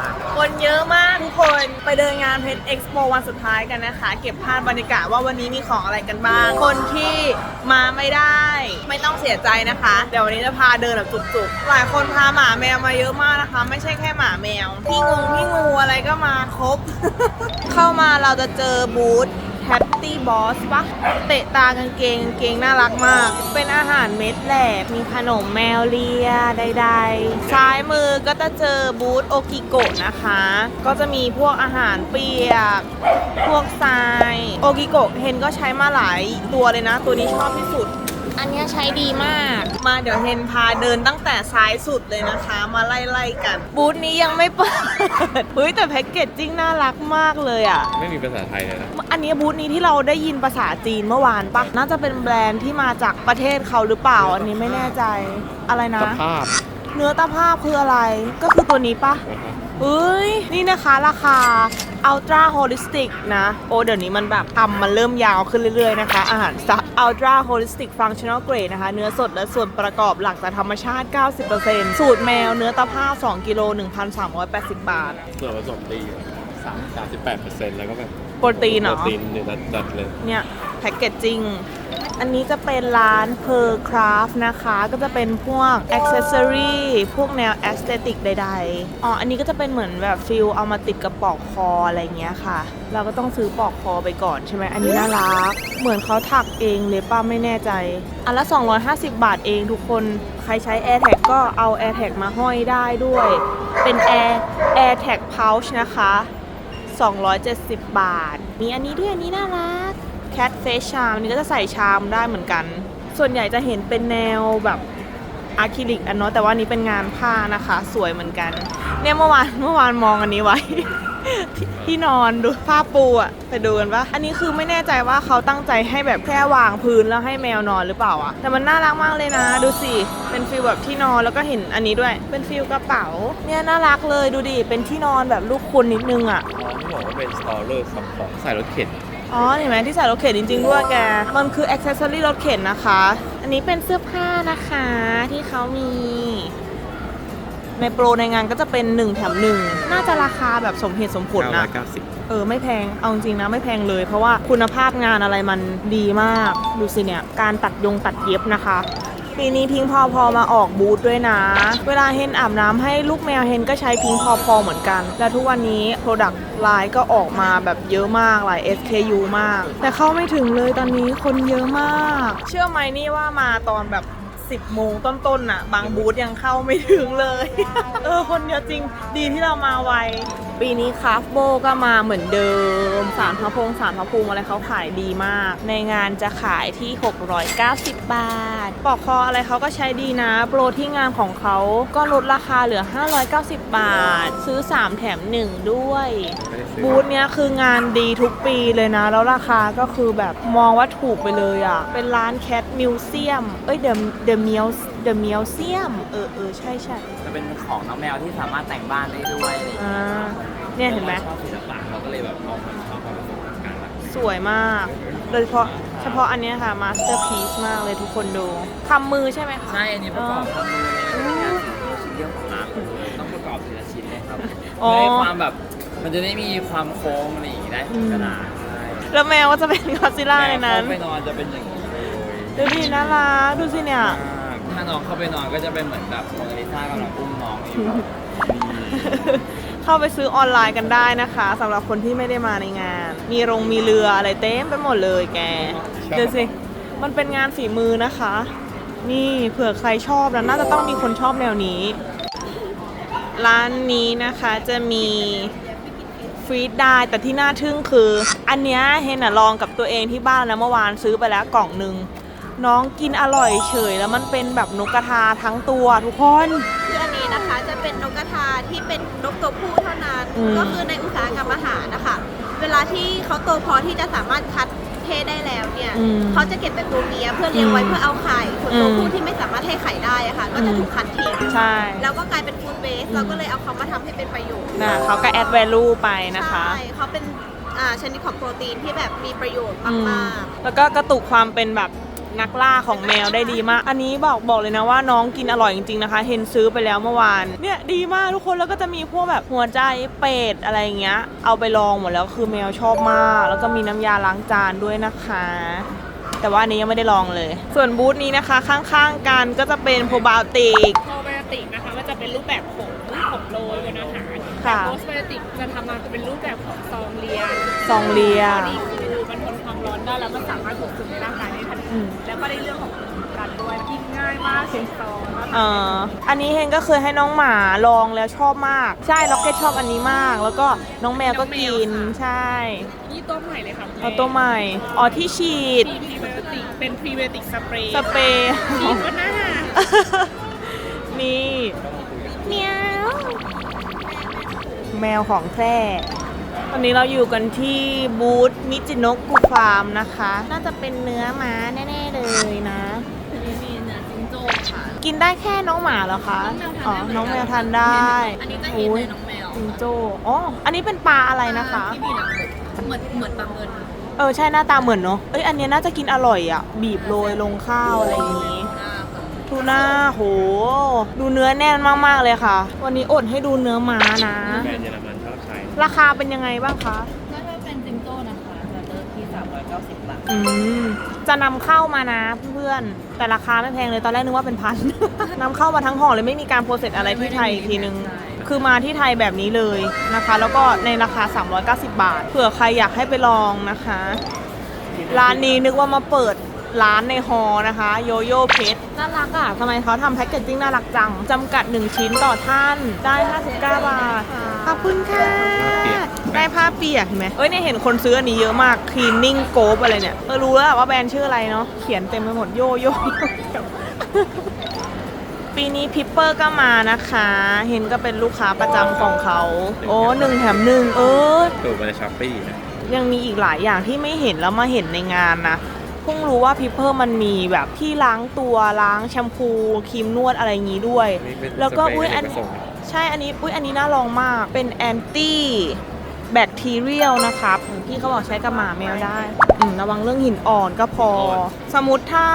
มาก คนเยอะมากทุกคนไปเดินงานเพชรเอ็กซ์โปวันสุดท้ายกันนะคะ เก็บภาพบรรยากาศว่าวันนี้มีของอะไรกันบ้าง คนที่มาไม่ได้ ไม่ต้องเสียใจนะคะ เดี๋ยววันนี้จะพาเดินแบบจุกๆ หลายคนพาหมาแมวมาเยอะมากนะคะ ไม่ใช่แค่หมาแมวพี่งูพี่งูอะไรก็มาครบ เข้ามาเราจะเจอบูธ ตี้บอสปะเตะตากางเกงกางเกงน่ารักมาก เป็นอาหารเม็ดแหลกมีขนมแมวเลียใดๆ ซ้ายมือก็จะเจอบูธโอกิโกะนะคะ ก็จะมีพวกอาหารเปียก พวกทราย โอกิโกะเฮนก็ใช้มาหลายตัวเลยนะ ตัวนี้ชอบที่สุด อันเนี้ยใช้ดีมาก มาเดี๋ยวเฮนพาเดินตั้งแต่ซ้ายสุดเลยนะคะ มาไล่ๆกัน บูธนี้ยังไม่เปิดเฮ้ยแต่แพ็กเกจจิ้งน่ารักมากเลยอะ ไม่มีภาษาไทยเลยนะ อันนี้บูธนี้ที่เราได้ยินภาษาจีนเมื่อวานปะน่าจะเป็นแบรนด์ที่มาจากประเทศเขาหรือเปล่า อันนี้ไม่แน่ใจอะไรนะสภาพ เนื้อตาภาพคืออะไร ก็คือตัวนี้ปะนะครับเอ้ย นี่นะคะราคา Ultra Holistic นะ โอ้เดี๋ยวนี้มันแบบทำมันเริ่มยาวขึ้นเรื่อยๆนะคะ อาหารสัตว์ Ultra Holistic Functional Grade นะคะ เนื้อสดและส่วนประกอบหลักจากธรรมชาติ 90%สูตรแมวเนื้อตาภาพ 2กิโล1,380 บาท ส่วนผสมดีสามสามสิบแปดเปอร์เซ็นต์แล้วก็แบบโปรตีนเหรอ โปรตีนเนี่ยจัดๆเลย เนี่ย แพ็กเกจจิ้ง อันนี้จะเป็นร้าน Per Craft นะคะ ก็จะเป็นพวกอ c เซ s ซอรีพวกแนวแอสเตติกใดๆ อ๋อ อันนี้ก็จะเป็นเหมือนแบบฟิลเอามาติดกับปอกคออะไรเงี้ยค่ะ เราก็ต้องซื้อปอกคอไปก่อนใช่ไหม อันนี้น่ารัก เหมือนเขาถักเองเลยป้าไม่แน่ใจ อันละ 250 บาทเองทุกคน ใครใช้ AirTag ก็เอา AirTag มาห้อยได้ด้วย เป็น Air AirTag Pouch นะคะ 270 บาท มีอันนี้ด้วย อันนี้น่ารัก Cat Face Charm อันนี้ก็จะใส่ชามได้เหมือนกัน ส่วนใหญ่จะเห็นเป็นแนวแบบอะคริลิกอันเนาะแต่ว่านี้เป็นงานผ้านะคะ สวยเหมือนกัน เนี่ยเมื่อวานเมื่อวานมองอันนี้ไว้ที่ที่นอนดูผ้าปูอะไปดูกันปะอันนี้คือไม่แน่ใจว่าเขาตั้งใจให้แบบแค่วางพื้นแล้วให้แมวนอนหรือเปล่าอะแต่มันน่ารักมากเลยนะ ดูสิ เป็นฟีลแบบที่นอนแล้วก็เห็นอันนี้ด้วย เป็นฟีลกระเป๋า เนี่ยน่ารักเลยดูดิ เป็นที่นอนแบบลูกคุณนิดนึงอะอ๋อที่บอกว่าเป็นสตอเรอร์ซัพพอร์ตใส่รถเข็น อ๋อเห็นไหมที่ใส่รถเข็นจริง ๆ ด้วยแก มันคืออ c เซ s ซอรี่รถเข็นนะคะ อันนี้เป็นเสื้อผ้านะคะที่เขามี ในโปรในงานก็จะเป็น 1 แถม 1 น่าจะราคาแบบสมเหตุสมผลนะ 990 เออไม่แพง เอาจริงๆนะไม่แพงเลย เพราะว่าคุณภาพงานอะไรมันดีมาก ดูสิเนี่ย การตัดยงตัดเย็บนะคะ ปีนี้พิงพอพอมาออกบูธด้วยนะ เวลาเฮนอาบน้ำให้ลูกแมวเฮนก็ใช้พิงพอพอเหมือนกัน และทุกวันนี้โปรดักต์ไลน์ก็ออกมาแบบเยอะมากหลาย SKU มาก แต่เข้าไม่ถึงเลยตอนนี้คนเยอะมาก เชื่อไหมนี่ว่ามาตอนแบบ 10โมงต้นๆน่ะ บางบูธยังเข้าไม่ถึงเลย เออ คนเยอะจริง ดีที่เรามาไว ปีนี้คราฟโบก็มาเหมือนเดิม สารพระพงสารพระภูมิอะไรเขาขายดีมาก ในงานจะขายที่ 690 บาท ปอกคออะไรเขาก็ใช้ดีนะ โปรที่งานของเขาก็ลดราคาเหลือ 590 บาท ซื้อ 3 แถม 1 ด้วยไม่ได้ซื้อบูธเนี้ยคืองานดีทุกปีเลยนะ แล้วราคาก็คือแบบมองว่าถูกไปเลยอะ่ะ เป็นร้านแคทมิวเซียม เอ้ยเดอะเดอะมิวเดอะมิวเซียมเออเออใช่ใช่จะเป็นของน้องแมวที่สามารถแต่งบ้านได้ด้วยอะไรอย่างเงี้ยอ่าเนี่ยเห็นไหมชอบศิลปะเราก็เลยแบบมองมันชอบความผสมกันแบบสวยมาก โดยเฉพาะเฉพาะอันเนี้ยค่ะ มาสเตอร์พีซมากเลยทุกคนดู ทำมือใช่ไหมคะ ใช่อันนี้ประกอบทำมือเลยเป็นงานชิ้นเดียวของร้านต้องประกอบทีละชิ้นเลยครับอ๋อเพื่อให้ความแบบมันจะได้มีความโค้งอะไรอย่างงี้ได้ของกระดาษใช่แล้วแมวก็จะเป็นกอซิล่าในนั้น แมวเข้าไปนอนจะเป็นอย่างนี้เลย ดูดิน่ารักดูสิเนี่ย ถ้าน้องเข้าไปนอนก็จะเป็นเหมือนแบบโมนาลิซากำลังอุ้มน้องอยู่แบบเข้าไปซื้อออนไลน์กันได้นะคะสำหรับคนที่ไม่ได้มาในงาน มีโรงมีเรืออะไรเต็มไปหมดเลยแกดูสิมันเป็นงานฝีมือนะคะ นี่เผื่อใครชอบแล้วน่าจะต้องมีคนชอบแนวนี้ ร้านนี้นะคะจะมีฟรีดได้แต่ที่น่าทึ่งคือ อันเนี้ยเฮนอะลองกับตัวเองที่บ้านแล้วเมื่อวานซื้อไปแล้วกล่องหนึ่ง น้องกินอร่อยเฉย แล้วมันเป็นแบบนกกระทาทั้งตัวทุกคน คืออันนี้นะคะจะเป็นนกกระทาที่เป็นนกตัวผู้เท่านั้น อืม ก็คือในอุตสาหกรรมอาหารนะคะ เวลาที่เขาโตพอที่จะสามารถคัดเพศได้แล้วเนี่ยอืม เขาจะเก็บแต่ตัวเมียเพื่อเลี้ยงไว้อืมเพื่อเอาไข่ส่วนตัวอืมผู้ที่ไม่สามารถให้ไข่ได้อะค่ะ ก็จะถูกคัดทิ้งใช่ แล้วก็กลายเป็นฟู้ดเบสอืมเราก็เลยเอาเขามาทำให้เป็นประโยชน์ นะเขาก็แอด value ไปนะคะ ใช่เขาเป็นอ่าชนิดของโปรตีนที่แบบมีประโยชน์อืมมาก แล้วก็กระตุกความเป็นแบบ นักล่าของแมวได้ดีมาก อันนี้บอกบอกเลยนะว่าน้องกินอร่อยจริงๆนะคะ เห็นซื้อไปแล้วเมื่อวาน เนี่ยดีมากทุกคนแล้วก็จะมีพวกแบบหัวใจเป็ดอะไรอย่างเงี้ย เอาไปลองหมดแล้วคือแมวชอบมาก แล้วก็มีน้ำยาล้างจานด้วยนะคะ แต่ว่าอันนี้ยังไม่ได้ลองเลย ส่วนบูธนี้นะคะ ข้างๆกันก็จะเป็นโปรไบโอติกโปรไบโอติกนะคะมันจะเป็นรูปแบบผงผงโรยบนอาหารค่ะแต่โพสไบโอติกจะทำมาเป็นรูปแบบของซองเลียซองเลียข้อดีคือมันทนความร้อนได้แล้วมันสามารถดูดซึมในร่างกายได้ทันอืทีม แล้วก็ได้เรื่องของภูมิคุ้มกันด้วยกินง่ายมากเช็คซองแล้วเอ่ออันนี้เฮนก็เคยให้น้องหมาลองแล้วชอบมาก ใช่ล็อกเก็ตชอบอันนี้มาก แล้วก็น้องแมวก็กิน ใช่ นี่ตัวใหม่เลยค่ะคุณเอาตัวใหม่ อ๋อที่ฉีดพรีไบโอติกเป็นพรีไบโอติกสเปรย์สเปรย์ ฉีดบนหน้านี่ เมียว แมวของแท้ ตอนนี้เราอยู่กันที่บูธมิจิโนะกุฟาร์มนะคะ น่าจะเป็นเนื้อม้าแน่ๆเลยนะมีเนื้อจิงโจ้ค่ะกินได้แค่น้องหมาเหรอคะอ๋อน้องแมวทานได้อันนี้จะเห็นโอ้ในยน้องแมวจิงโจ้อ๋ออันนี้เป็นปลาอะไรนะคะที่มีหนังเหมือนเหมือนปลาเงินเออใช่หน้าตาเหมือนเนาะเอ้ยอันเนี้ยน่าจะกินอร่อยอะ บีบโรยลงข้าวอะไรอย่างงี้ทูน่าโห ดูเนื้อแน่นมากๆเลยค่ะ วันนี้อดให้ดูเนื้อม้านะแบรนด์เยอรมันชอบใช้ ราคาเป็นยังไงบ้างคะถ้าเป็นจิงโจ้นะคะจะเริ่มที่ 390 บาท อืม จะนำเข้ามานะเพื่อนๆ แต่ราคาไม่แพงเลยตอนแรกนึกว่าเป็นพัน นำเข้ามาทั้งห่อเลยไม่มีการโปรเซสอะไรที่ไทยอีกทีนึงคือมาที่ไทยแบบนี้เลยนะคะ แล้วก็ในราคา 390 บาท เผื่อใครอยากให้ไปลองนะคะ ร้านนี้นึกว่ามาเปิด ร้านในฮอนะคะโยโย่เพชรน่ารักอะทำไมเขาทำแพ็กเกจจิ้งน่ารักจังจำกัด 1 ชิ้นต่อท่านได้ 59 บาท ขอบคุณค่ะ ได้ผ้าเปียกเห็นไหมเอ้ยเนี่ยเห็นคนซื้ออันนี้เยอะมาก cleaning g o อะไรเนี่ยเออรู้แล้วว่าแบรนด์ชื่ออะไรเนาะเขียนเต็มไปหมดโยโย่โย่ปีนี้พิปเปอร์ก็มานะคะ เห็นก็เป็นลูกค้าประจำของเขา โอ้หนึ่งแถมหนึ่งเออถูกมาในช้อปปี้นะยังมีอีกหลายอย่างที่ไม่เห็นแล้วมาเห็นในงานนะเพิ่งรู้ว่าพิเพอร์มันมีแบบที่ล้างตัวล้างแชมพูครีมนวดอะไรอย่างนี้ด้วยนี่เป็นแล้วก็สเปรอุ้ยย์อันผสม ใช่อันนี้อุ้ยอันนี้น่าลองมากเป็นแอนตี้แบคทีเรียลนะครับพี่เขาบอกใช้กับหมาแมวได้อืมระวังเรื่องหินอ่อนก็พอ สมมติถ้า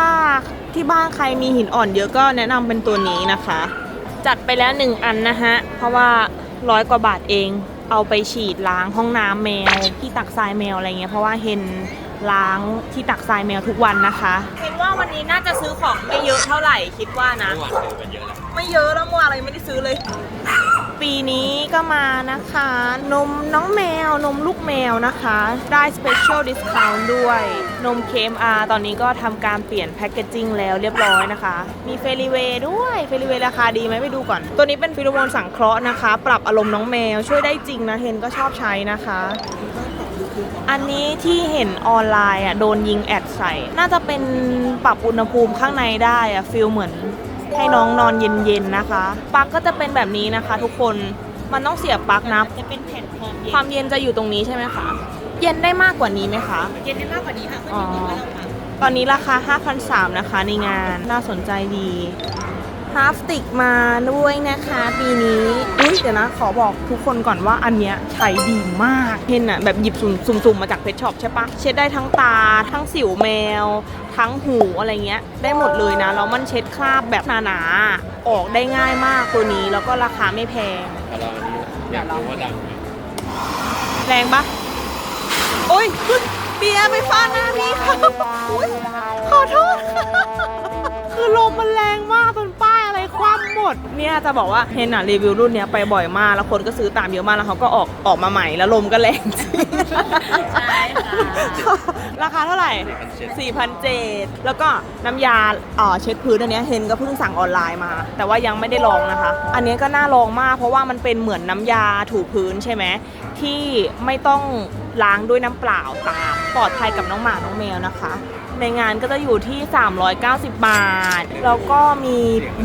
ที่บ้านใครมีหินอ่อนเยอะก็แนะนำเป็นตัวนี้นะคะ จัดไปแล้วหนึ่งอันนะฮะ เพราะว่าร้อยกว่าบาทเอง เอาไปฉีดล้างห้องน้ำแมวที่ตักทรายแมวอะไรเงี้ย เพราะว่าเห็น ล้างที่ตักทรายแมวทุกวันนะคะเห็นว่าวันนี้น่าจะซื้อของไม่เยอะเท่าไหร่คิดว่านะ เมื่อวานซื้อไปเยอะแล้วไม่เยอะแล้วเมื่อวานอะไรไม่ได้ซื้อเลย ปีนี้ก็มานะคะ นมน้องแมวนมลูกแมวนะคะ ได้ Special Discount ด้วย นม KMR ตอนนี้ก็ทำการเปลี่ยนแพคเกจจิ้งแล้วเรียบร้อยนะคะ มีเฟลิเวด้วยเฟลิเวราคาดีไหมไปดูก่อน ตัวนี้เป็นฟิโรโมนสังเคราะห์นะคะ ปรับอารมณ์น้องแมวช่วยได้จริงนะเทนก็ชอบใช้นะคะ อันนี้ที่เห็นออนไลน์อะโดนยิงแอดใส่ น่าจะเป็นปรับอุณหภูมิข้างในได้อะฟิลเหมือนให้น้องนอนเย็นๆนะคะปลั๊กก็จะเป็นแบบนี้นะคะ ทุกคนมันต้องเสียบปลั๊กนะจะเป็นแผ่นความเย็นความเย็นจะอยู่ตรงนี้ใช่ไหมคะเย็นได้มากกว่านี้ไหมคะเย็นได้มากกว่านี้ค่ะขึ้นอยู่กับว่าเราทำตอนนี้ราคา 5,300นะคะในงานน่าสนใจดี ฮาฟติกมาด้วยนะคะปีนี้อุ้ยเดี๋ยวนะ ขอบอกทุกคนก่อนว่าอันเนี้ยใช้ดีมากเห็นอะแบบหยิบสุ่มๆมาจากเพชช็อปใช่ปะเช็ดได้ทั้งตา ทั้งสิวแมว ทั้งหูอะไรเงี้ย ได้หมดเลยนะแล้วมันเช็ดคราบแบบหนาๆออกได้ง่ายมากตัวนี้แล้วก็ราคาไม่แพงแต่เราอันนี้อยากรู้ว่าดังไหมแรงปะโอ้ยเบียร์ไปฟาดหน้าพี่เขาอุ๊ยขอโทษ คือลมมันแรงมากจ หมดเนี่ยจะบอกว่าเฮนอะรีวิวรุ่นเนี้ยไปบ่อยมากแล้วคนก็ซื้อตามเยอะมากแล้วเขาก็ออกออกมาใหม่แล้วลมก็แรงจริงใช่ค่ะราคาเท่าไหร่ 4,700 แล้วก็น้ำยาอ่อเช็ดพื้นอันเนี้ยเฮนก็เพิ่งสั่งออนไลน์มา แต่ว่ายังไม่ได้ลองนะคะ อันเนี้ยก็น่าลองมาก เพราะว่ามันเป็นเหมือนน้ำยาถูพื้นใช่ไหมที่ไม่ต้องล้างด้วยน้ำเปล่าตามปลอดภัยกับน้องหมาน้องแมวนะคะ ในงานก็จะอยู่ที่ 390 บาท แล้วก็มี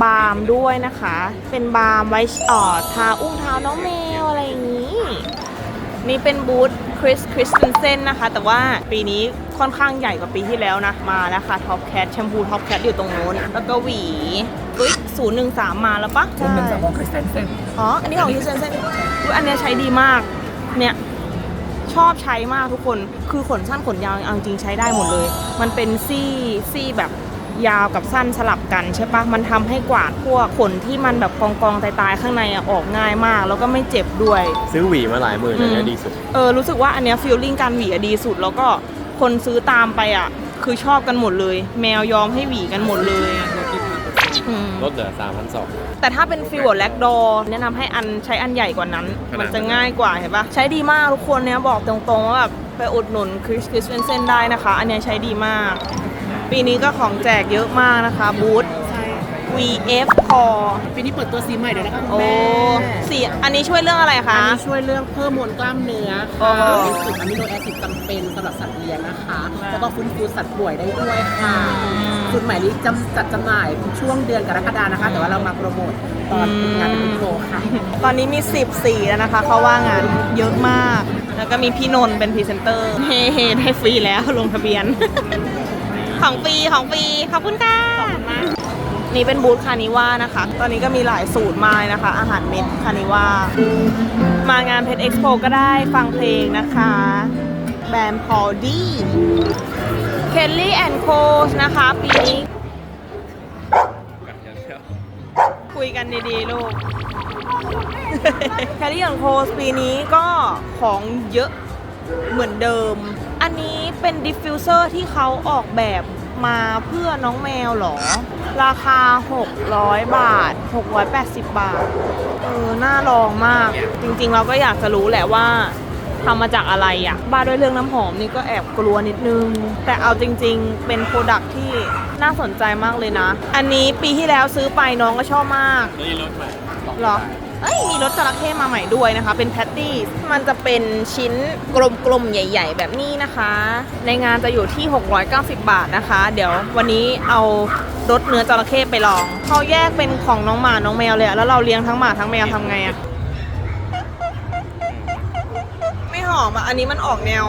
บาล์มด้วยนะคะ เป็นบาล์มไว้เอ่อทาอุ้งเท้าน้องแมวอะไรอย่างนี้ นี่เป็นบูธคริสคริสเตนเซนนะคะ แต่ว่าปีนี้ค่อนข้างใหญ่กว่าปีที่แล้วนะ มาแล้วค่ะท็อปแคทแชมพูท็อปแคทอยู่ตรงนู้น แล้วก็หวีอุ้ยศูนย์หนึ่งสามมาแล้วปะคนหนึ่งสามของคริสเตนเซนอ๋อ อันนี้ของคริสเตนเซนอุ้ยอันเนี้ยใช้ดีมาก เนี่ยช อบใช้มากทุกคน คือขนสั้นขนยาวเอาจริงๆใช้ได้หมดเลย มันเป็นซี่ซี่แบบยาวกับสั้นสลับกันใช่ปะมันทำให้กวาดพวกขนที่มันแบบกองกองๆตายๆข้างในอะออกง่ายมาก แล้วก็ไม่เจ็บด้วย ซื้อหวีมาหลายหมื่นอือันมเนี้ยดีสุด เออรู้สึกว่าอันเนี้ยฟีลลิ่งการหวีอะดีสุด แล้วก็คนซื้อตามไปอะ คือชอบกันหมดเลย แมวยอมให้หวีกันหมดเลย อืม ลดเหลือ3 2 0 0 แต่ถ้าเป็นฟิลแลกดอแนะนำให้อันใช้อันใหญ่กว่านั้น ขนาด มันจะง่ายกว่าเห็นปะใช้ดีมากทุกคนเนี้ยบอกตรงๆว่าแบบไปอุดหนุนคริสคริสเวนเซนได้นะคะ อันเนี้ยใช้ดีมาก ปีนี้ก็ของแจกเยอะมากนะคะ บูธ VF Core ปีนี้เปิดตัวสีใหม่เดี๋ยวนะคะคุณโอ้แม่สีอันนี้ช่วยเรื่องอะไรอัคะนนี้ช่วยเรื่องเพิ่มมวลกล้ามเนื้ออ๋ค่ะอเป็นสูตรอะมิโนแอซิดจำเป็นสำหรับสัตว์เลี้ยงนะคะ แล้วก็ฟื้นฟูสัตว์ป่วยได้ด้วยค่ะสูตรใหม่นี้จำจัดจำหน่ายช่วงเดือนกรกฎานะคะ แต่ว่าเรามาโปรโมทตอนงานเป็นโปรค่ะ ตอนนี้มี 10 สีแล้วนะคะ เขาว่างานเยอะมาก แล้วก็มีพี่นนท์เป็นพรีเซนเตอร์ เฮ้เฮ้ได้ฟรีแล้วลงทะเบียน ของฟรีของฟรีขอบคุณค่ะขอบคุณมาก นี่เป็นบูธคานิว่านะคะ ตอนนี้ก็มีหลายสูตรมานะคะ อาหารเม็ดคานิว่ามางานเพชรเอ็กซ์โปก็ได้ฟังเพลงนะคะ แบรนด์พอดี้เคลลี่แอนด์โคสนะคะ ปีนี้คุยกันดีๆ ลูกแคลรี่ของโคสปีนี้ก็ของเยอะเหมือนเดิม อันนี้เป็นดิฟฟิวเซอร์ที่เขาออกแบบ มาเพื่อน้องแมวเหรอ ราคา 600 บาท 680 บาท เออ น่าลองมาก จริงๆ เราก็อยากจะรู้แหละว่าทำมาจากอะไรอะบ้าด้วยเรื่องน้ำหอมนี่ก็แอบกลัวนิดนึง แต่เอาจริงๆ เป็นโปรดักที่น่าสนใจมากเลยนะ อันนี้ปีที่แล้วซื้อไปน้องก็ชอบมากนี่รถใหม่เหรอ เอ้ยมีรสจระเข้มาใหม่ด้วยนะคะ เป็นแพตตี้ มันจะเป็นชิ้นกลมๆ ใหญ่ ๆ แบบนี้นะคะ ในงานจะอยู่ที่ 690 บาทนะคะ เดี๋ยววันนี้เอารสเนื้อจระเข้ไปลอง เขาแยกเป็นของน้องหมา น้องแมวเลยอะแล้วเราเลี้ยงทั้งหมาทั้งแมวทำไงอะไม่หอมอะอันนี้มันออกแนว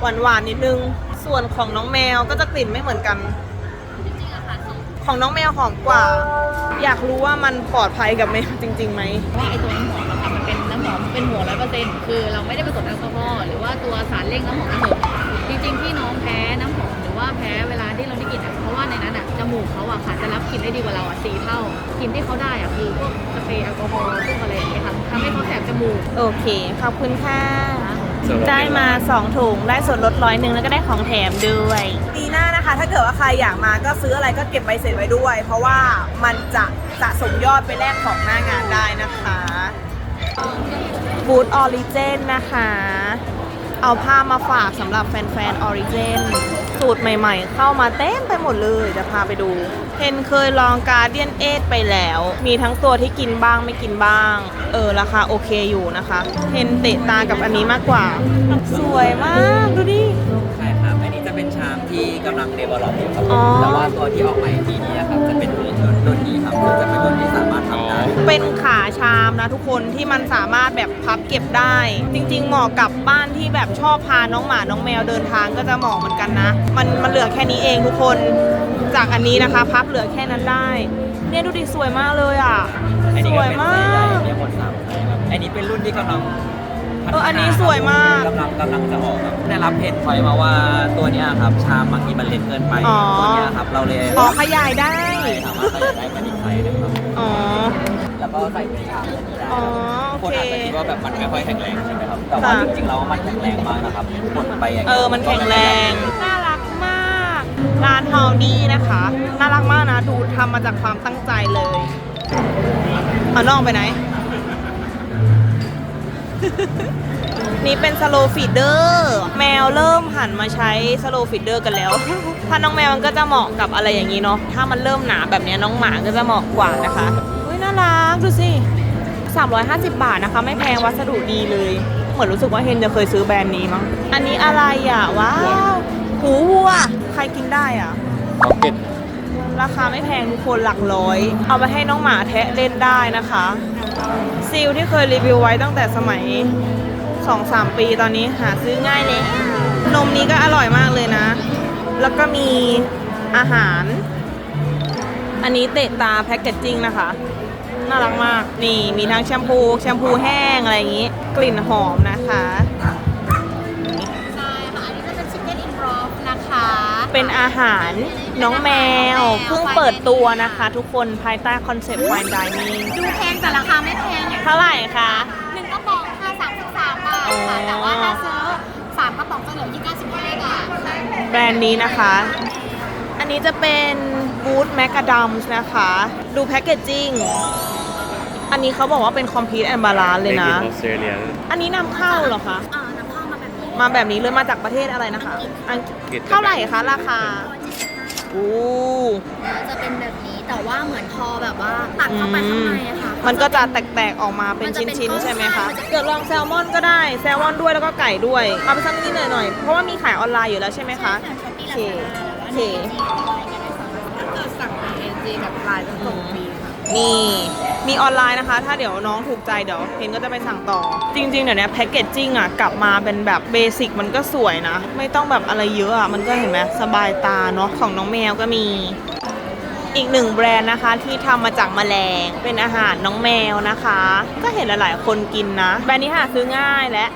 หวานๆนิดนึง ส่วนของน้องแมวก็จะกลิ่นไม่เหมือนกัน ของน้องแมวหอมกว่า อยากรู้ว่ามันปลอดภัยกับแมวจริงๆไหม ว่าไอตัวน้ำหอมอะค่ะมันเป็นน้ำหอมเป็นหัวร้อยเปอร์เซ็นต์คือเราไม่ได้ผสมแอลกอฮอล์หรือว่าตัวสารเร่งน้ำหอมกระเถิบจริงๆที่น้องแพ้น้ำหอมหรือว่าแพ้เวลาที่เราได้กลิ่นอะเพราะว่าในนั้นอะจมูกเขาอะค่ะจะรับกลิ่นได้ดีกว่าเราอะสี่เท่ากลิ่นที่เขาได้อะคือพวกสเปรย์แอลกอฮอล์พวกอะไรอย่างเงี้ยค่ะทำให้เขาแสบจมูก โอเค ขอบคุณค่ะ ส่วนลดได้มา 2 ถุง ได้ส่วนลดร้อยหนึ่งแล้วก็ได้ของแถมด้วย ปีหน้านะคะ ถ้าเกิดว่าใครอยากมาก็ซื้ออะไรก็เก็บใบเสร็จไว้ด้วย เพราะว่ามันจะสะสมยอดไปแลกของหน้างานได้นะคะบูธออริเจนนะคะ เอาผ้ามาฝากสำหรับแฟนๆออริเจนสูตรใหม่ๆ เข้ามาเต็มไปหมดเลยจะพาไปดู เทนเคยลองการเดียนเอทไปแล้ว มีทั้งตัวที่กินบ้างไม่กินบ้าง เออ ราคาโอเคอยู่นะคะเทนเตะตากับอันนี้มากกว่า สวยมาก ดูดิ เป็นชามที่กำลังเดเวลลอปอยู่ครับอ๋อ แต่ว่าตัวที่ออกใหม่ปีนี้ครับจะเป็นรุ่นรุ่นนี้ครับคือจะเป็นรุ่นที่สามารถทำได้ เป็นขาชามนะทุกคนที่มันสามารถแบบพับเก็บได้ จริง ๆ เหมาะกับบ้านที่แบบชอบพาน้องหมาน้องแมวเดินทางก็จะเหมาะเหมือนกันนะ มันมันเหลือแค่นี้เองทุกคนจากอันนี้นะคะ พับเหลือแค่นั้นได้ เนี่ยดูดิสวยมากเลยอะอันสนี้วก็ยเป็นมาไซส์ใหญ่ก มีหมดสามไซส์ครับอันนี้เป็นรุ่นที่กำลังพัฒ เอออันนี้สวยมาก กำลังกำลังจะออกครับได้รับเพจพอยต์มาว่าตัวเนี้ยครับชามบางทีมันเล็กเกินไปอ๋อ ตัวเนี้ยครับเราเลยอ๋อขยายได้ ใช่สามารถขยายได้เป็นอีกไซส์หนึงครับอ๋อ แล้วก็ใส่เป็นชามแบบนี้ได้อ๋อคโอนเค อาจจะคิดว่าแบบมันไม่ค่อยแข็งแรงใช่ไหมครับแต่ว่าค่ะ จริงๆแล้วมันแข็งแรงมากนะครับกดไปอย่างเออ มันแข็งแรง น่ารักมาก ร้านเฮาดี้นะคะ น่ารักมากนะ ดูทำมาจากความตั้งใจเลยเอาน้องไปไหน นี่เป็นสโลฟีดเดอร์แมวเริ่มหันมาใช้สโลฟีดเดอร์กันแล้วถ้าน้องแมวมันก็จะเหมาะกับอะไรอย่างนี้เนาะถ้ามันเริ่มหนาแบบนี้น้องหมาก็จะเหมาะกว่านะคะอุ้ยน่ารักดูสิ350 บาทนะคะ ไม่แพงวัสดุดีเลย เหมือนรู้สึกว่าเฮนจะเคยซื้อแบรนด์นี้มั้งอันนี้อะไรอะว้าวหูวัวใครกินได้อะพ็อกเก็ต ราคาไม่แพงทุกคนหลักร้อย เอาไปให้น้องหมาแทะเล่นได้นะคะ ซีลที่เคยรีวิวไว้ตั้งแต่สมัย 2-3 ปีตอนนี้หาซื้อง่ายเลยนมนี้ก็อร่อยมากเลยนะ แล้วก็มีอาหาร อันนี้เตะตาแพ็กเกจจิ้งนะคะ น่ารักมาก นี่มีทั้งแชมพู แชมพูแห้งอะไรอย่างนี้ กลิ่นหอมนะคะ เป็นชิคเก้นอินรอฟนะคะเป็นอาหารน้องแมว เพิ่งเปิดตัวนะคะทุกคนภายใต้คอนเซปต์ Fine Dining ดูแพงแต่ราคาไม่แพงอย่างเท่าไหร่คะ หนึ่งกระป๋องค่ะ33บาทค่ะ แต่ว่าถ้าซื้อ3กระป๋องจะเหลือที่95บาทค่ะแบรนด์นี้นะคะ อันนี้จะเป็นบูธแมกกาดัมส์นะคะ ดูแพคเกจจิ้งอันนี้เขาบอกว่าเป็นคอมพิวต์แอนบาลานเลยนะออสเตรเลียอันนี้นำเข้าเหรอคะเอ่อนำเข้า มาแบบนี้มาแบบนี้เลยมาจากประเทศอะไรนะคะอังกฤษเท่าไหร่คะราคาอู้จะเป็นแบบนี้แต่ว่าเหมือนพอแบบว่าตัดเข้าไปข้างในอะค่ะมันก็จะแตกๆออกมาเป็นมันจะเป็นชิ้นๆใช่ไหมคะก้อนๆเดี๋ยวลองแซลมอนก็ได้แซลมอนด้วยแล้วก็ไก่ด้วยเอาไปสักนิดหน่อยๆเพราะว่ามีขายออนไลน์อยู่แล้วใช่ไหมคะโอเคโอเคเกิดสั่งในเอจีกับไลน์จะส่งฟรีค่ะ นี่ มีออนไลน์นะคะ ถ้าเดี๋ยวน้องถูกใจเดี๋ยวเพนก็จะไปสั่งต่อ จริง ๆ เดี๋ยวนี้แพ็กเกจจิ้งอะ กลับมาเป็นแบบเบสิกมันก็สวยนะ ไม่ต้องแบบอะไรเยอะอะ มันก็เห็นไหมสบายตาเนาะของน้องแมวก็มีอีกหนึ่งแบรนด์นะคะที่ทำมาจากแมลงเป็นอาหารน้องแมวนะคะ ก็เห็นหลาย ๆ คนกินนะ แบรนด์นี้หาซื้อง่ายและ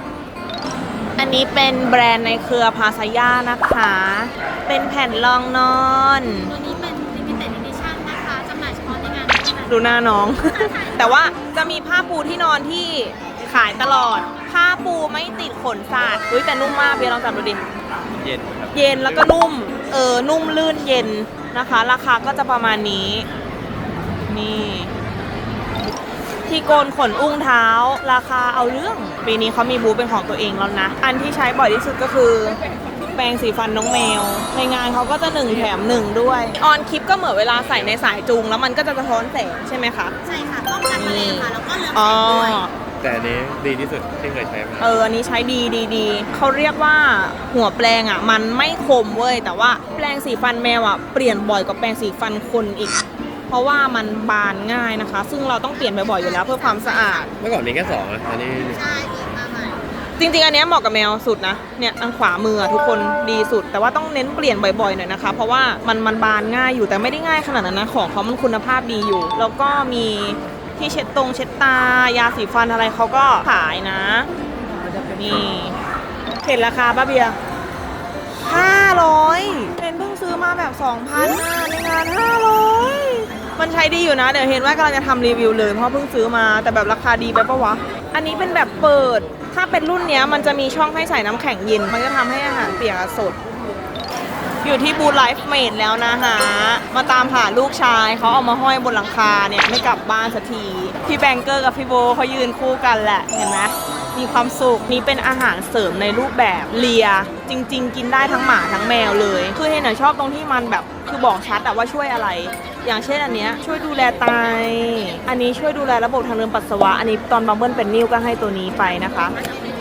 อันนี้เป็นแบรนด์ในเครือพาซาย่านะคะ เป็นแผ่นรองนอนตัวนี้เป็น ดูหน้าน้อง แต่ว่าจะมีผ้าปูที่นอนที่ขายตลอด ผ้าปูไม่ติดขนสาดอุ้ยแต่นุ่มมากเบียร์ลองจับดูดิ เย็นครับเย็นแล้วก็นุ่ม เออ นุ่มลื่นเย็นนะคะ ราคาก็จะประมาณนี้ นี่ ที่โกนขนอุ้งเท้า ราคาเอาเรื่อง ปีนี้เขามีบูธเป็นของตัวเองแล้วนะ อันที่ใช้บ่อยที่สุดก็คือ แปรงสีฟันน้องแมว ในงานเขาก็จะหนึ่งแถมหนึ่งด้วย ออนคลิปก็เหมือนเวลาใส่ในสายจูง แล้วมันก็จะสะท้อนแสงใช่ไหมคะ ใช่ค่ะป้องกันแมลงค่ะ แล้วก็เรืองอ๋แสองด้วยแต่อันนี้ดีที่สุดที่เคยใช้มาเออ อันนี้ใช้ดีดีดี เขาเรียกว่าหัวแปลงอะ มันไม่คมเว้ย แต่ว่าแปลงสีฟันแมวอะ เปลี่ยนบ่อยกว่าแปลงสีฟันคนอีก เพราะว่ามันบานง่ายนะคะ ซึ่งเราต้องเปลี่ยนบ่อยๆอยู่แล้วเพื่อความสะอาด เมื่อก่อนมีแค่สองนะอันนี้ใช่เกิดมาใหม่ จริงๆ อันเนี้ยเหมาะกับแมวสุดนะ เนี่ยทางขวามืออะทุกคนดีสุด แต่ว่าต้องเน้นเปลี่ยนบ่อยๆหน่อยนะคะ เพราะว่ามันมันบานง่ายอยู่แต่ไม่ได้ง่ายขนาดนั้นนะ ของเขามันคุณภาพดีอยู่ แล้วก็มีที่เช็ดตรงเช็ดตา ยาสีฟันอะไรเขาก็ขายนะ นี่เห็นราคาป้าเบียร์ห้าร้อยเป็นเพิ่งซื้อมาแบบสองพันนะในงานห้าร้อยมันใช้ดีอยู่นะ เดี๋ยวเห็นว่ากำลังจะทำรีวิวเลยเพราะเพิ่งซื้อมาแต่แบบราคาดีไปปะวะ อันนี้เป็นแบบเปิด ถ้าเป็นรุ่นเนี้ยมันจะมีช่องให้ใส่น้ำแข็งเย็น มันจะทำให้อาหารเปียกอะสด อยู่ที่บูไลฟ์เมดแล้วนะฮะ มาตามหาลูกชายเขาเอามาห้อยบนหลังคาเนี่ยไม่กลับบ้านสักที พี่แบงเกอร์กับพี่โบเขายืนคู่กันแหละ เห็นไหมมีความสุขนี่เป็นอาหารเสริมในรูปแบบเลีย จริง ๆ กินได้ทั้งหมาทั้งแมวเลย คือเห็นอะชอบตรงที่มันแบบคือบอกชัดอะว่าช่วยอะไร อย่างเช่นอันเนี้ยช่วยดูแลไต อันนี้ช่วยดูแลระบบทางเดินปัสสาวะ อันนี้ตอนบัมเบิลเป็นนิ้วก็ให้ตัวนี้ไปนะคะ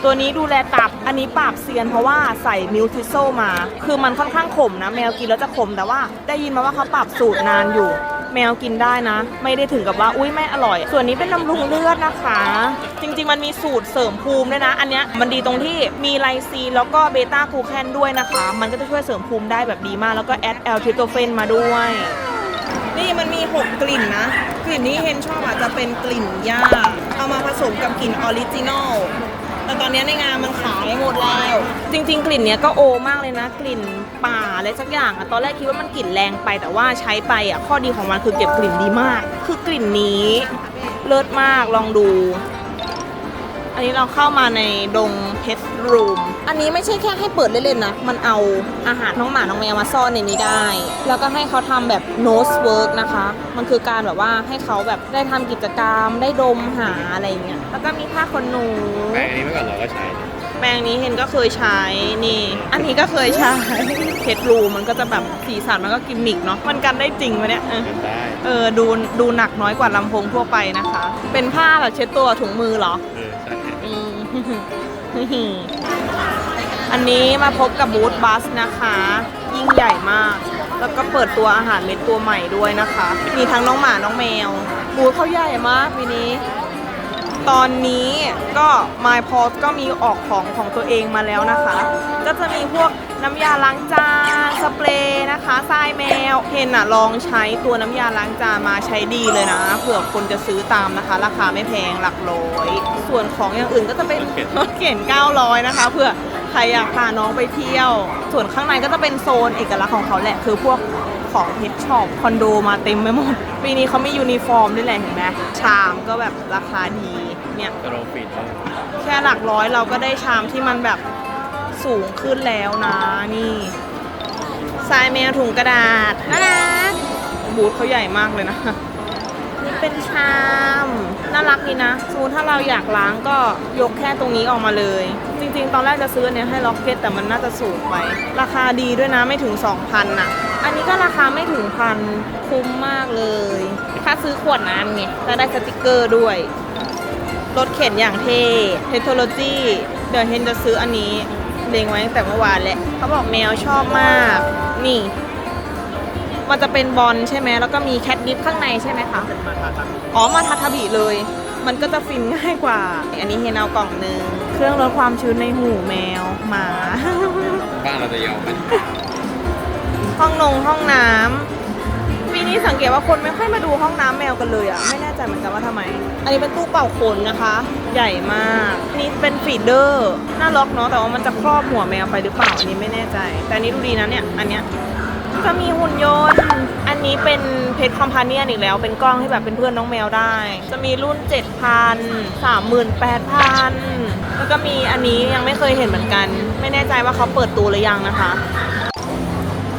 ตัวนี้ดูแลตับ อันนี้ปราบเซียนเพราะว่าใส่มิวทิโซมา คือมันค่อนข้างขมนะ แมวกินแล้วจะขมแต่ว่า ได้ยินมาว่าเขาปรับสูตรนานอยู่ แมวกินได้นะ ไม่ได้ถึงกับว่าอุ้ยไม่อร่อย ส่วนนี้เป็นน้ำรุงเลือดนะคะ จริง ๆ มันมีสูตรเสริมภูมิด้วยนะ อันเนี้ยมันดีตรงที่มีไลซีนแล้วก็เบต้ากลูแคนด้วยนะคะ มันก็จะช่วยเสริมภูมิได้แบบดีมาก แล้วก็แอดแอลทิโตเฟนมาด้วย นี่มันมี 6 กลิ่นนะ กลิ่นนี้เฮนชอบอาจจะเป็นกลิ่นหญ้าเอามาผสมกับกลิ่นออริจินอลแต่ตอนนี้ในงานมันขายหมดแล้ว จริง ๆ กลิ่นเนี้ยก็โอมากเลยนะ กลิ่นป่าอะไรสักอย่างอะตอนแรกคิดว่ามันกลิ่นแรงไปแต่ว่าใช้ไปอะข้อดีของมันคือเก็บกลิ่นดีมาก คือกลิ่นนี้เลิศมากลองดู อันนี้เราเข้ามาในดงเพชรรูม อันนี้ไม่ใช่แค่ให้เปิดเล่นๆนะ มันเอาอาหารน้องหมา น้องแมวมาซ่อนในนี้ได้ แล้วก็ให้เขาทำแบบ nose work นะคะ มันคือการแบบว่าให้เขาแบบได้ทำกิจกรรม ได้ดมหาอะไรอย่างเงี้ย แล้วก็มีผ้าขนหนู แปรงอันนี้เมื่อก่อนเราก็ใช้ แปรงนี้เห็นก็เคยใช้นี่ อันนี้ก็เคยใช้ เพชรรูมมันก็จะแบบสีสันมันก็กิมมิกเนาะ มันกันได้จริงไหมเนี่ยเออ กันได้ เออดูดูหนักน้อยกว่าลำโพงทั่วไปนะคะ เป็นผ้าแบบเช็ดตัวถุงมือเหรอเอันนี้มาพบกับบูธบัสนะคะ ยิ่งใหญ่มาก แล้วก็เปิดตัวอาหารเม็ดตัวใหม่ด้วยนะคะ มีทั้งน้องหมาน้องแมว บูธเขาใหญ่มากวีนี้ ตอนนี้ก็ My p o s ก็มีออกของของตัวเองมาแล้วนะคะ ก็จะมีพวกน้ำยาล้างจานสเปรย์นะคะทรายแมวเห็นอะลองใช้ตัวน้ำยาล้างจานมาใช้ดีเลยนะเผื่อคนจะซื้อตามนะคะ ราคาไม่แพงหลักร้อย ส่วนของอย่างอื่นก็จะเป็นรถเข็น900 นะคะเผื่อใครอยากพาน้องไปเที่ยว ส่วนข้างในก็จะเป็นโซนเอกลักษณ์ของเขาแหละ คือพวกของเพชรช็อปคอนโดมาเต็มไปหมด ปีนี้เขามียูนิฟอร์มด้วยแหละเห็นไหมชามก็แบบราคาดี เนี่ยจะลงฟีดว่าแค่หลักร้อยเราก็ได้ชามที่มันแบบสูงขึ้นแล้วนะนี่ทรายแมวถุงกระดาษน่ารักบูธเขาใหญ่มากเลยนะ นี่เป็นชามน่ารักดีนะสมมติถ้าเราอยากล้างก็ยกแค่ตรงนี้ออกมาเลย จริงๆ ตอนแรกจะซื้ออนเนี้ยให้ล็อกเก็ตแต่มันน่าจะสูงไป ราคาดีด้วยนะไม่ถึง 2,000น่ะ อันนี้ก็ราคาไม่ถึงพันคุ้มมากเลย ถ้าซื้อขวดน้ำไงจะได้สติกเกอร์ด้วย รถเข็นอย่างเท่เทคโนโลยีเดี๋ยวเฮนจะซื้ออันนี้เลงไว้ตั้งแต่เมื่อวานแหละเขาบอกแมวชอบมาก นี่ มันจะเป็นบอลใช่ไหมแล้วก็มีแคทดิฟข้างในใช่ไหมคะอ๋อมาทาทาบิเลย มันก็จะฟินง่ายกว่า อันนี้เฮนเอากล่องหนึ่งเครื่องลดความชื้นในหูแมวหมา บ้านเราจะยาวไหมห้องนงห้องน้ำปี นี้สังเกตว่าคนไม่ค่อยมาดูห้องน้ำแมวกันเลยอะไม่แน่ใจเหมือนกันว่าทำไม อันนี้เป็นตู้เป่าขนนะคะ ใหญ่มาก นี่เป็นฟีดเดอร์น่าล็อกเนาะแต่ว่ามันจะครอบหัวแมวไปหรือเปล่าอันนี้ไม่แน่ใจ แต่อันนี้ดูดีนะเนี่ยอันเนี้ยจะมีหุ่นยนต์ อันนี้เป็นเพชรคอมพาเนียอีกแล้ว เป็นกล้องที่แบบเป็นเพื่อนน้องแมวได้ จะมีรุ่น 7,000 38,000 แล้วก็มีอันนี้ยังไม่เคยเห็นเหมือนกัน ไม่แน่ใจว่าเขาเปิดตัวหรือยังนะคะ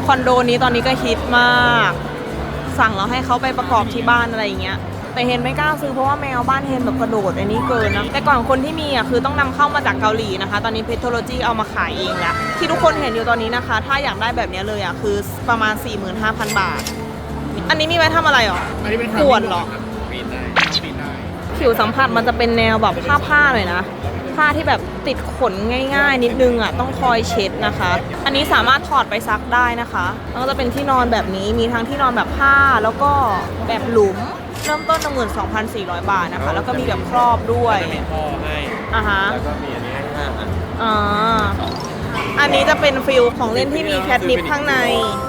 คอนโดนี้ตอนนี้ก็ฮิตมาก สั่งแล้วให้เขาไปประกอบที่บ้านอะไรอย่างเงี้ยแต่เฮนไม่กล้าซื้อเพราะว่าแมวบ้านเฮนแบบกระโดดอันนี้เกินนะแต่ก่อนคนที่มีอะคือต้องนำเข้ามาจากเกาหลีนะคะ ตอนนี้เพทโลจีเอามาขายเองแล้วที่ทุกคนเห็นอยู่ตอนนี้นะคะ ถ้าอยากได้แบบเนี้ยเลยอะคือประมาณ 45,000 บาท อันนี้มีไว้ทำอะไรหรออันนี้เป็นขวดเหรอฟีดได้ฟีดได้ผิวสัมผัสมันจะเป็นแนวแบบผ้าๆหน่อยนะ ผ้าที่แบบติดขนง่าย ๆ นิดนึงอะต้องคอยเช็ดนะคะ อันนี้สามารถถอดไปซักได้นะคะแล้วก็จะเป็นที่นอนแบบนี้มีทั้งที่นอนแบบผ้าแล้วก็แบบหลุมเริ่มต้น12,400บาทนะคะ แล้วก็มีแบบครอบด้วยจะมีท่อให้อ่าฮะแล้วก็มีอันนี้ให้ห้าอัน อ่า อันนี้จะเป็นฟิลของเล่นที่มีแคทนิปข้างใน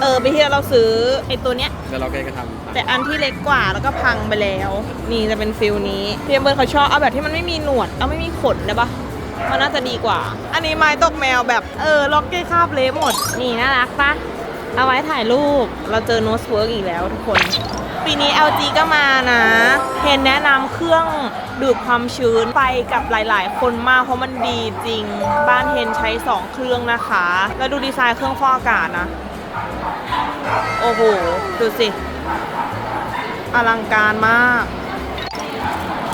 เออไปที่เราซื้อไอตัวเนี้ย แล้วเราก็จะทำแต่อันที่เล็กกว่าแล้วก็พังไปแล้ว นี่จะเป็นฟิลนี้พี่เบิร์ดเขาชอบเอาแบบที่มันไม่มีหนวด เอาไม่มีขนได้ปะมันน่าจะดีกว่า อันนี้ไม้ตกแมวแบบเออล็อกเก้คาบเละหมด นี่น่ารักปะเอาไว้ถ่ายรูป เราเจอโนสเวิร์กอีกแล้วทุกคน ปีนี้ LG ก็มานะ เห็นแนะนำเครื่องดูดความชื้นไปกับหลาย ๆ คนมากเพราะมันดีจริง บ้านเฮนใช้ 2 เครื่องนะคะ แล้วดูดีไซน์เครื่องฟอกอากาศนะ โอ้โห ดูสิ อลังการมาก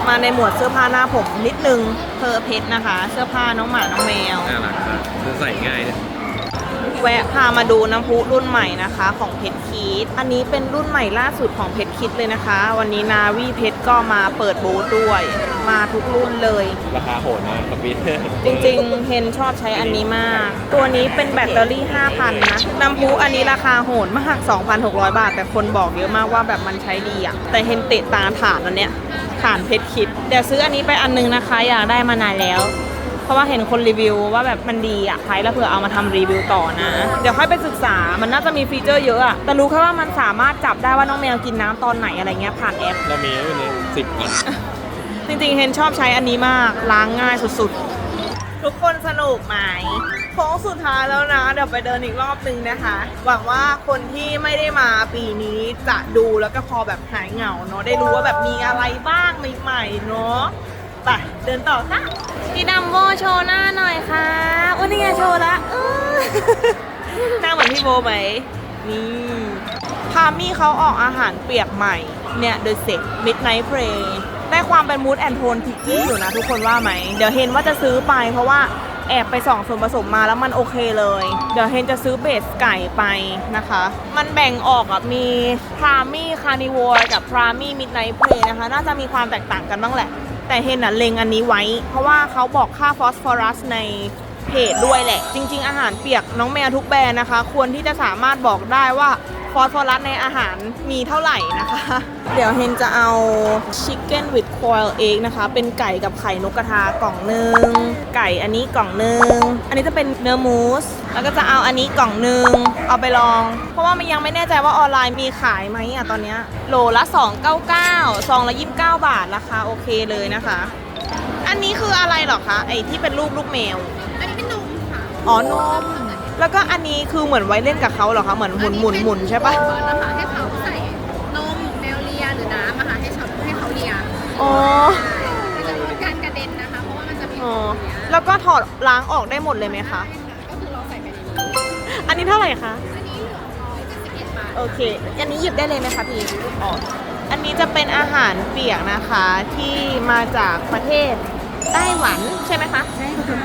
มาในหมวดเสื้อผ้าหน้าผมนิดนึงเพอเพชรนะคะ เสื้อผ้าน้องหมา น้องแมว น่ารักมากคือใส่ง่ายเนี่ย แวะพามาดูน้ำพุรุ่นใหม่นะคะของเพชรคิด อันนี้เป็นรุ่นใหม่ล่าสุดของเพชรคิดเลยนะคะ วันนี้นาวีเพชรก็มาเปิดบูธด้วย มาทุกรุ่นเลย ราคาโหดมากครับพี่จริงๆ เฮนชอบใช้อันนี้มาก ตัวนี้เป็นแบตเตอรี่ 5,000 นะ น้ำพุอันนี้ราคาโหดมาก 2,600 บาท แต่คนบอกเยอะมากว่าแบบมันใช้ดีอะแต่เฮนเตะตาฐานอันเนี้ยฐานเพชรคิด เดี๋ยวซื้ออันนี้ไปอันนึงนะคะ อยากได้มานานแล้ว เพราะว่าเห็นคนรีวิวว่าแบบมันดีอะใช้แล้วเผื่อเอามาทำรีวิวต่อนะ เดี๋ยวค่อยไปศึกษามันน่าจะมีฟีเจอร์เยอะอะแต่รู้แค่ว่ามันสามารถจับได้ว่าน้องแมวกินน้ำตอนไหนอะไรเงี้ยผ่านแอปเรามีให้เลยสิบอันจริงๆเฮนชอบใช้อันนี้มากล้างง่ายสุดๆ ทุกคนสนุกไหมโค้งสุดท้ายแล้วนะ เดี๋ยวไปเดินอีกรอบนึงนะคะ หวังว่าคนที่ไม่ได้มาปีนี้จะดูแล้วก็พอแบบหายเหงาเนาะได้รู้ว่าแบบมีอะไรบ้างใหม่ๆเนาะ ไปเดินต่อค่ะพี่ดัมโบโชว์หน้าหน่อยค่ะวันนี้ไงโชว์ละเออหน้าเหมือนพี่โบไหมนี่พามี่เขาออกอาหารเปียกใหม่ เนี่ย The Set Midnight Prey ได้ความเป็นมูดแอนโทนพิกกี้อยู่นะทุกคนว่าไหม เดี๋ยวเฮนว่าจะซื้อไปเพราะว่าแอบไปส่องส่วนผสมมาแล้วมันโอเคเลย เดี๋ยวเฮนจะซื้อเบสไก่ไปนะคะ มันแบ่งออกอะมีพรามี่คาร์นิวอร์กับพรามี่มิดไนท์เพลนะคะ น่าจะมีความแตกต่างกันบ้างแหละ แต่เฮนอะเล็งอันนี้ไว้ เพราะว่าเขาบอกค่าฟอสฟอรัสในเพจด้วยแหละ จริง ๆ อาหารเปียกน้องแมวทุกแบรนด์นะคะ ควรที่จะสามารถบอกได้ว่า ฟอสฟอรัสในอาหารมีเท่าไหร่นะคะ เดี๋ยวเฮนจะเอา Chicken with Coil Egg นะคะ เป็นไก่กับไข่นกกระทากล่องหนึ่งไก่อันนี้กล่องหนึ่งอันนี้จะเป็นเนื้อมูสแล้วก็จะเอาอันนี้กล่องหนึ่งเอาไปลอง เพราะว่ามันยังไม่แน่ใจว่าออนไลน์มีขายไหมอะตอนเนี้ยโลละ 299ซองละ29 บาทราคาโอเคเลยนะคะ อันนี้คืออะไรเหรอคะไอที่เป็นรูปลูกแมว อันนี้เป็นนมค่ะ อ๋อนม แล้วก็อันนี้คือเหมือนไว้เล่นกับเขาเหรอคะเหมือนหมุนหมุนหมุนใช่ปะตอนนะคะให้เขาใส่นมแมวเลียหรือน้ำนะคะให้เขาให้เขาเลียอ๋อมันจะลดการกระเด็นนะคะเพราะว่ามันจะมีอ๋อตรงเนี้ยแล้วก็ถอดล้างออกได้หมดเลยไหมคะก็คือเราใส่ไปในนี้อันนี้เท่าไหร่คะอันนี้เหลือร้อยเจ็ดสิบเอ็ดบาทโอเค อันนี้หยิบได้เลยไหมคะพี่อ๋ออันนี้จะเป็นอาหารเปียกนะคะที่มาจากประเทศไต้หวันใช่ไหมคะใช่ค่ะ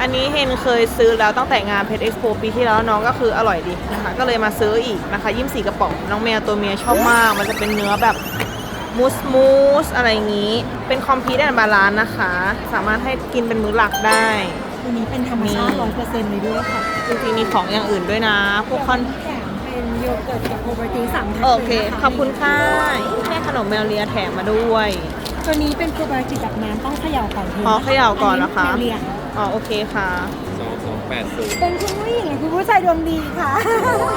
อันนี้เฮนเคยซื้อแล้วตั้งแต่งานเพชรเอ็กซ์โปปีที่แล้วน้องก็คืออร่อยดีนะคะ ก็เลยมาซื้ออีกนะคะยิ้มสีกระป๋องน้องแมวตัวเมียชอบมาก มันจะเป็นเนื้อแบบมูสมูสอะไรอย่างนี้ เป็นคอมพีทแอนบาลานนะคะ สามารถให้กินเป็นมื้อหลักได้ตัวนี้เป็นธรรมชาติร้อยเปอร์เซ็นต์เลยด้วยค่ะจริงๆมีของอย่างอื่นด้วยนะ พวกคอนแถมเป็นโยเกิร์ตกับโอเวอร์ตีสามแพ็คโอเคลยนะะขอบคุณค่ะแม่ขนมแมวเลียแถมมาด้วย ตัวนี้เป็นโปรไบโอติกกับน้ำต้องเขย่าก่อนอ๋อเขย่าก่อนเหรอคะแมวเลียง อ๋อโอเคค่ะ สองสองแปดศูนย์เป็นคุณผู้หญิงหรือคุณผู้ชายดวงดีค่ะ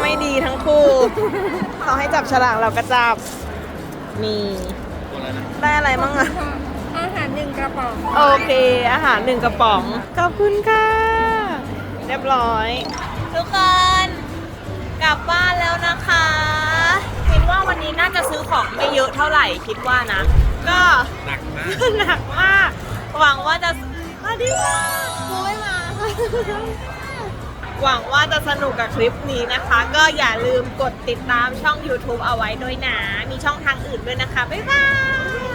ไม่ดีทั้งคู่เขาให้จับฉลากเราก็จับ นี่ ตัวแล้วนะได้อะไรมั่งอะอาหารหนึ่งกระป๋องโอเค อาหารหนึ่งกระป๋อง ขอบคุณค่ะ เรียบร้อย ทุกคน กลับบ้านแล้วนะคะ คิดว่าวันนี้น่าจะซื้อของไม่เยอะเท่าไหร่คิดว่านะ ก็ หนักมาก หนักมาก หวังว่าจะสวัสดีค่ะกูไม่มา หวังว่าจะสนุกกับคลิปนี้นะคะ ก็อย่าลืมกดติดตามช่อง YouTube เอาไว้ด้วยนะ มีช่องทางอื่นด้วยนะคะ บ๊ายบาย